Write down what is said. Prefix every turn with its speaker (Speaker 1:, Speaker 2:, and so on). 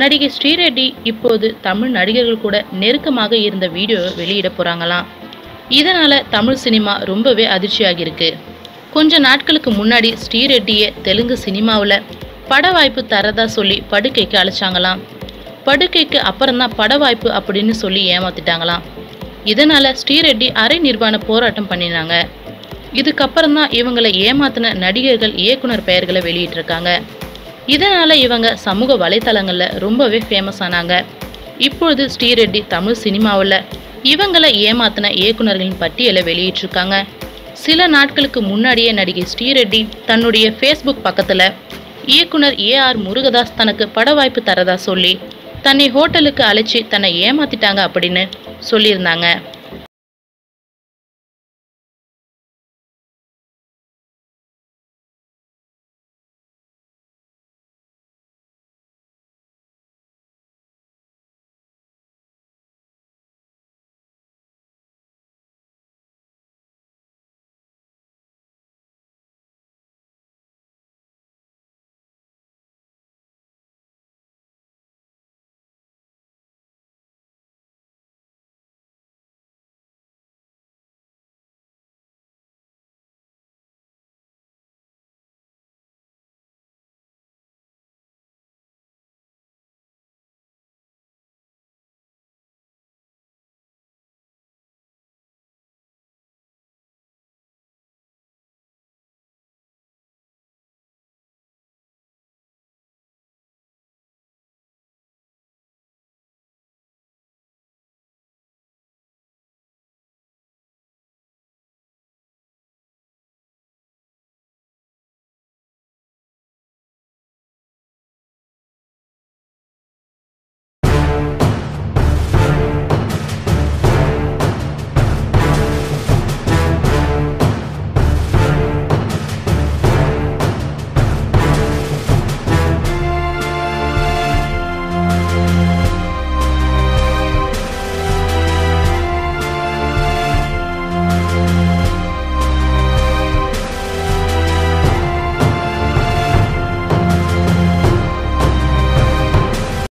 Speaker 1: நடிகை ஸ்ரீரெட்டி இப்போது தமிழ் நடிகர்கள் கூட நெருக்கமாக இருந்த வீடியோவை வெளியிட போகிறாங்களாம் இதனால் தமிழ் சினிமா ரொம்பவே அதிர்ச்சியாகியிருக்கு. கொஞ்ச நாட்களுக்கு முன்னாடி ஸ்ரீரெட்டியை தெலுங்கு சினிமாவில் பட வாய்ப்பு தரதா சொல்லி படுக்கைக்கு அழைச்சாங்களாம். படுக்கைக்கு அப்புறம்தான் பட வாய்ப்பு அப்படின்னு சொல்லி ஏமாத்திட்டாங்களாம். இதனால் ஸ்ரீரெட்டி அரை நிர்வாண போராட்டம் பண்ணினாங்க. இதுக்கப்புறம் தான் இவங்களை ஏமாத்தின நடிகர்கள் இயக்குனர் பெயர்களை வெளியிட்டிருக்காங்க. இதனால் இவங்க சமூக வலைத்தளங்களில் ரொம்பவே ஃபேமஸ் ஆனாங்க. இப்பொழுது ஸ்ரீரெட்டி தமிழ் சினிமாவில் இவங்களை ஏமாத்தின இயக்குனர்களின் பட்டியலை வெளியிட்டிருக்காங்க. சில நாட்களுக்கு முன்னாடியே நடிகை ஸ்ரீரெட்டி தன்னுடைய ஃபேஸ்புக் பக்கத்தில் இயக்குனர் ஏ ஆர் முருகதாஸ் தனக்கு பட வாய்ப்பு தரதா சொல்லி தன்னை ஹோட்டலுக்கு அழைச்சி தன்னை ஏமாத்திட்டாங்க அப்படின்னு சொல்லியிருந்தாங்க.